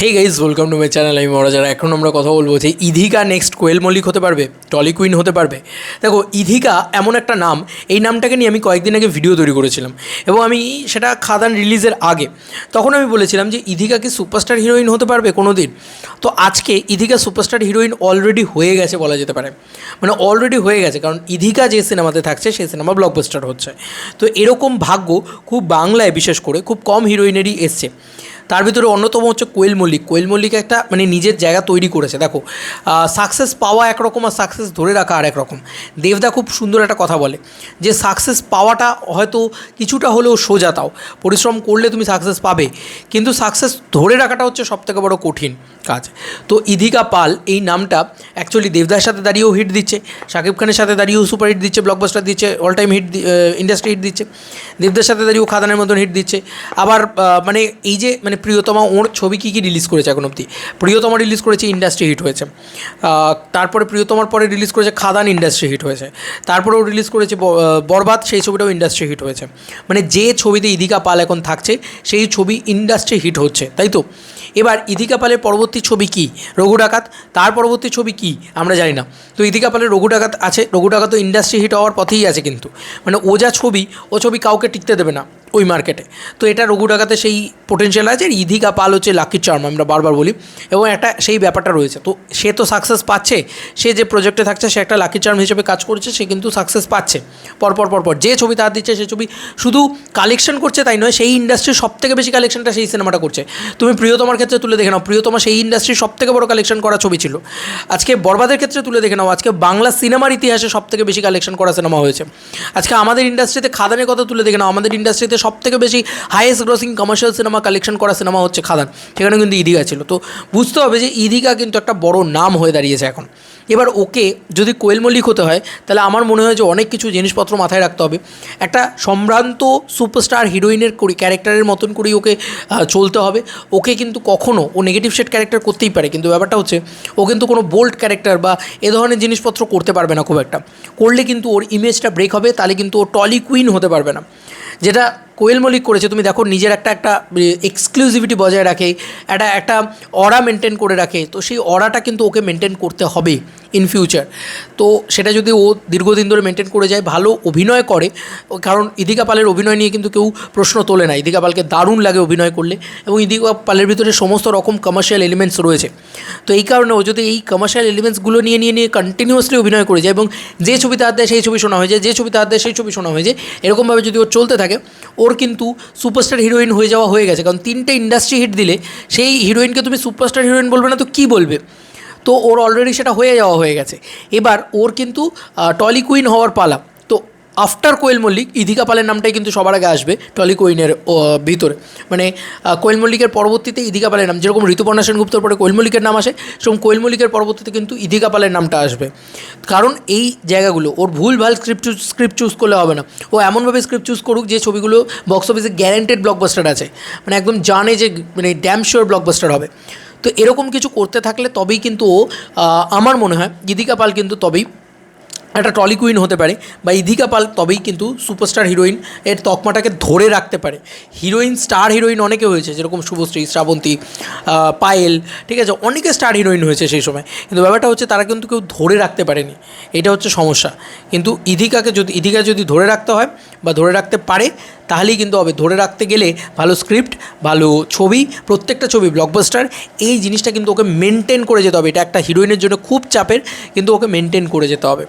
Hey guys welcome to my channel আমি মহারাজার এখন আমরা কথা বলব যে ইধিকা নেক্সট কোয়েল মল্লিক হতে পারবে, টলি কুইন হতে পারবে। দেখো, ইধিকা এমন একটা নাম, এই নামটাকে নিয়ে আমি কয়েকদিন আগে ভিডিও তৈরি করেছিলাম এবং আমি সেটা খাদান রিলিজের আগে। তখন আমি বলেছিলাম যে ইধিকা কি সুপারস্টার হিরোইন হতে পারবে কোনো দিন তো আজকে ইধিকা সুপারস্টার হিরোইন অলরেডি হয়ে গেছে বলা যেতে পারে। মানে অলরেডি হয়ে গেছে, কারণ ইধিকা যে সিনেমাতে থাকছে, সেই সিনেমা ব্লকবাস্টার হচ্ছে। তো এরকম ভাগ্য খুব বাংলায় বিশেষ করে খুব কম হিরোইনেরই এসছে। তার ভিতরে অন্যতম হচ্ছে কোয়েল মল্লিক। কোয়েল মল্লিক একটা মানে নিজের জায়গা তৈরি করেছে, দেখো। সাকসেস পাওয়া একরকম আর সাকসেস ধরে রাখা আর একরকম দেবদা খুব সুন্দর একটা কথা বলে যে সাকসেস পাওয়াটা হয়তো কিছুটা হলেও সোজা তাও। পরিশ্রম করলে তুমি সাকসেস পাবে, কিন্তু সাকসেস ধরে রাখাটা হচ্ছে সবথেকে বড় কঠিন কাজ। তো ইধিকা পাল এই নামটা অ্যাকচুয়ালি দেবদার সাথে দাঁড়িয়েও হিট দিচ্ছে, শাকিব খানের সাথে দাঁড়িয়েও সুপার হিট দিচ্ছে ব্লকবাস্টার দিচ্ছে all time hit industry hit দিচ্ছে। দেবদার সাথে দাঁড়িয়েও খাদানের মতন হিট দিচ্ছে। আবার মানে এই যে মানে প্রিয়তমা ওর ছবি কী কী রিলিজ করেছে এখন অবধি? প্রিয়তমা রিলিজ করেছে ইন্ডাস্ট্রি হিট হয়েছে। তারপরে প্রিয়তমার পরে রিলিজ করেছে খাদান ইন্ডাস্ট্রি হিট হয়েছে। তারপরেও রিলিজ করেছে বরবাদ, সেই ছবিটাও ইন্ডাস্ট্রি হিট হয়েছে। মানে যে ছবিতে ইদিকা পাল এখন থাকছে, সেই ছবি ইন্ডাস্ট্রি হিট হচ্ছে, তাই তো? এবার ইদিকা পালের পরবর্তী ছবি কি? রঘু ডাকাত। তার পরবর্তী ছবি কি? আমরা জানি না। তো ইদিকা পালের রঘু ডাকাত আছে। রঘু ডাকাত তো ইন্ডাস্ট্রি হিট হওয়ার পথেই আছে কিন্তু। মানে ও যা ছবি, ও ছবি কাউকে টিকতে দেবে না। ওই মার্কেটে তো এটা রঘু ডাকাতে সেই পোটেনশিয়াল আছে ইধিকা পাল হচ্ছে লাকি চার্ম আমরা বারবার বলি। এবং একটা সেই ব্যাপারটা রয়েছে। তো সে তো সাকসেস পাচ্ছে। সে যে প্রজেক্টে থাকছে, সে একটা লাকি চার্ম হিসেবে কাজ করছে, সে কিন্তু সাকসেস পাচ্ছে। পরপর পরপর যে ছবি তার দিচ্ছে, সে ছবি শুধু কালেকশন করছে তাই নয়, সেই ইন্ডাস্ট্রির সব থেকে বেশি কালেকশনটা সেই সিনেমাটা করছে। তুমি প্রিয়তমার ক্ষেত্রে তুলে দেখে নাও। প্রিয়তমা সেই ইন্ডাস্ট্রির সব থেকে বড় কালেকশন করা ছবি ছিল। আজকে বরবাদের ক্ষেত্রে তুলে দেখে নাও। আজকে বাংলা সিনেমার ইতিহাসে সব থেকে বেশি কালেকশন করা সিনেমা হয়েছে। আজকে আমাদের ইন্ডাস্ট্রিতে খাদানের কথা তুলে দেখে নাও। আমাদের ইন্ডাস্ট্রিতে সব থেকে বেশি highest grossing commercial cinema collection করা সিনেমা হচ্ছে খাদান। সেখানে কিন্তু ইদিকা ছিল। তো বুঝতে হবে যে ইদিকা কিন্তু একটা বড় নাম হয়ে দাঁড়িয়েছে এখন। এবার ওকে যদি কোয়েল মল্লিক হতে হয়, তাহলে আমার মনে হয় যে অনেক কিছু জিনিসপত্র মাথায় রাখতে হবে। একটা সম্ভ্রান্ত সুপারস্টার হিরোইনের করি ক্যারেক্টারের মতন করেই ওকে চলতে হবে। ওকে কিন্তু কখনও ও নেগেটিভ শেড ক্যারেক্টার করতেই পারে। কিন্তু ব্যাপারটা হচ্ছে, ও কিন্তু কোনো বোল্ড ক্যারেক্টার বা এ ধরনের জিনিসপত্র করতে পারবে না খুব একটা। করলে কিন্তু ওর ইমেজটা ব্রেক হবে, তাহলে কিন্তু ও টলি কুইন হতে পারবে না। যেটা কোয়েল মল্লিক করেছে, তুমি দেখো নিজের একটা একটা এক্সক্লুসিভিটি বজায় রাখে, একটা একটা অরা মেনটেন করে রাখে, তো সেই অরাটা কিন্তু ওকে মেনটেন করতে হবে ইন ফিউচার তো সেটা যদি ও দীর্ঘদিন ধরে মেনটেন করে যায়, ভালো অভিনয় করে ও- কারণ ইদিকা পালের অভিনয় নিয়ে কিন্তু কেউ প্রশ্ন তোলে না, ইদিকা পালকে দারুণ লাগে অভিনয় করলে, এবং ইদিকা পালের ভিতরে সমস্ত রকম কমার্শিয়াল এলিমেন্টস রয়েছে। তো এই কারণে ও যদি এই কমার্শিয়াল এলিমেন্টসগুলো নিয়ে নিয়ে নিয়ে কন্টিনিউয়াসলি অভিনয় করে যায়, এবং যে ছবিতে হাত দেয়, সেই ছবি শোনা হয়ে যায়, যে ছবিতে হাত দেয়, সেই ছবি শোনা হয়ে যায়, এরকমভাবে যদি ও চলতে থাকে ওর কিন্তু সুপারস্টার হিরোইন হয়ে যাওয়া হয়ে গেছে। কারণ তিনটে ইন্ডাস্ট্রি হিট দিলে সেই হিরোইনকে তুমি সুপারস্টার হিরোইন বলবে না, তো কী বলবে? তো ওর অলরেডি সেটা হয়ে যাওয়া হয়ে গেছে। এবার ওর কিন্তু টলি কুইন হওয়ার পালা। আফটার কোয়েল মল্লিক ইধিকা পালের নামটাই কিন্তু সবার আগে আসবে টলি কুইনের ভিতরে। মানে কোয়েল মল্লিকের পরবর্তীতে ইধিকা পালের নাম, যেরকম ঋতুপর্ণা সেনগুপ্তর পরে কোয়েল মল্লিকের নাম আসে, সেরকম কোয়েল মল্লিকের পরবর্তীতে কিন্তু ইধিকা পালের নামটা আসবে। কারণ এই জায়গাগুলো, ওর ভুল ভালো স্ক্রিপ্ট চুজ স্ক্রিপ্ট চুজ করলে হবে না। ও এমনভাবে স্ক্রিপ্ট চুজ করুক যে ছবিগুলো বক্স অফিসে গ্যারেন্টেড ব্লকবাস্টার আছে। মানে একদম জানে যে মানে ড্যাম শিওর ব্লকবাস্টার হবে। তো এরকম কিছু করতে থাকলে তবেই কিন্তু ও আমার মনে হয় ইদিকা পাল কিন্তু তবেই একটা টলি কুইন হতে পারে বা ইধিকা পাল তবেই কিন্তু সুপারস্টার হিরোইন এর তকমাটাকে ধরে রাখতে পারে। হিরোইন, স্টার হিরোইন অনেকে হয়েছে, যেরকম শুভশ্রী, শ্রাবন্তী পায়েল, ঠিক আছে, অনেকে স্টার হিরোইন হয়েছে সেই সময়। কিন্তু ব্যাপারটা হচ্ছে তারা কিন্তু কেউ ধরে রাখতে পারেনি। এটা হচ্ছে সমস্যা। কিন্তু ইধিকাকে যদি, ইধিকা যদি ধরে রাখতে হয় বা ধরে রাখতে পারে তাহলেই কিন্তু হবে। ধরে রাখতে গেলে ভালো স্ক্রিপ্ট ভালো ছবি, প্রত্যেকটা ছবি ব্লকবাস্টার এই জিনিসটা কিন্তু ওকে মেনটেন করে যেতে হবে। এটা একটা হিরোইনের জন্য খুব চাপের, কিন্তু ওকে মেনটেন করে যেতে হবে।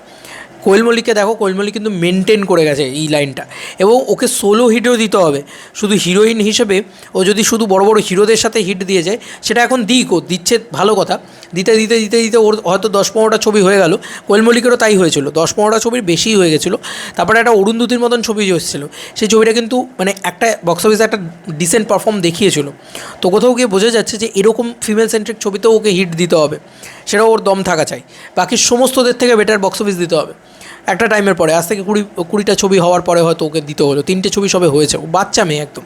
কোয়েল মল্লিককে দেখো, কোয়েল মল্লিক কিন্তু মেনটেন করে গেছে এই লাইনটা। এবং ওকে সোলো হিটও দিতে হবে। শুধু হিরোইন হিসেবে, ও যদি শুধু বড় বড় হিরোদের সাথে হিট দিয়ে যায়, সেটা এখন দিক, ও দিচ্ছে ভালো কথা। দিতে দিতে দিতে দিতে ওর হয়তো দশ পনেরোটা ছবি হয়ে গেল। কোয়েল মল্লিকেরও তাই হয়েছিল। দশ পনেরোটা ছবির বেশিই হয়ে গেছিল। তারপরে একটা অরুন্ধতির মতন ছবি এসেছিল। সেই ছবিটা কিন্তু মানে একটা বক্স অফিসে একটা ডিসেন্ট পারফর্ম দেখিয়েছিল। তো কোথাও গিয়ে বোঝা যাচ্ছে যে এরকম ফিমেল সেন্ট্রিক ছবিতেও ওকে হিট দিতে হবে। সেটাও ওর দম থাকা চাই। বাকি সমস্তদের থেকে বেটার বক্স অফিস দিতে হবে। একটা টাইমের পরে, আজ থেকে কুড়ি, কুড়িটা ছবি হওয়ার পরে হয়তো ওকে দিতে হলো, তিনটে ছবি সবে হয়েছে বাচ্চা মেয়ে একদম।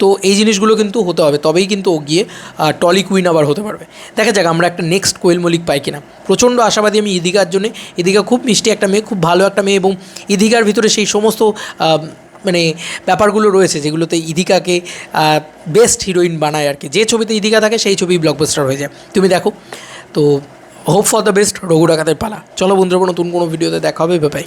তো এই জিনিসগুলো কিন্তু হতে হবে, তবেই কিন্তু ও গিয়ে টলি কুইন আবার হতে পারবে। দেখা যাক আমরা একটা নেক্সট কোয়েল মলিক পাই কিনা। প্রচণ্ড আশাবাদী আমি ইদিকার জন্য, ইদিকা খুব মিষ্টি একটা মেয়ে, খুব ভালো একটা মেয়ে, এবং ইদিকার ভিতরে সেই সমস্ত মানে ব্যাপারগুলো রয়েছে, যেগুলোতে ইদিকাকে বেস্ট হিরোইন বানায় আর কি। যে ছবিতে ইধিকা থাকে, সেই ছবি ব্লকবাস্টার হয়ে যায়। তুমি দেখো। তো hope for the best Raghu ডাকাতের পালা। চলো বন্ধুরা, নতুন কোনো ভিডিওতে দেখা হবে বাই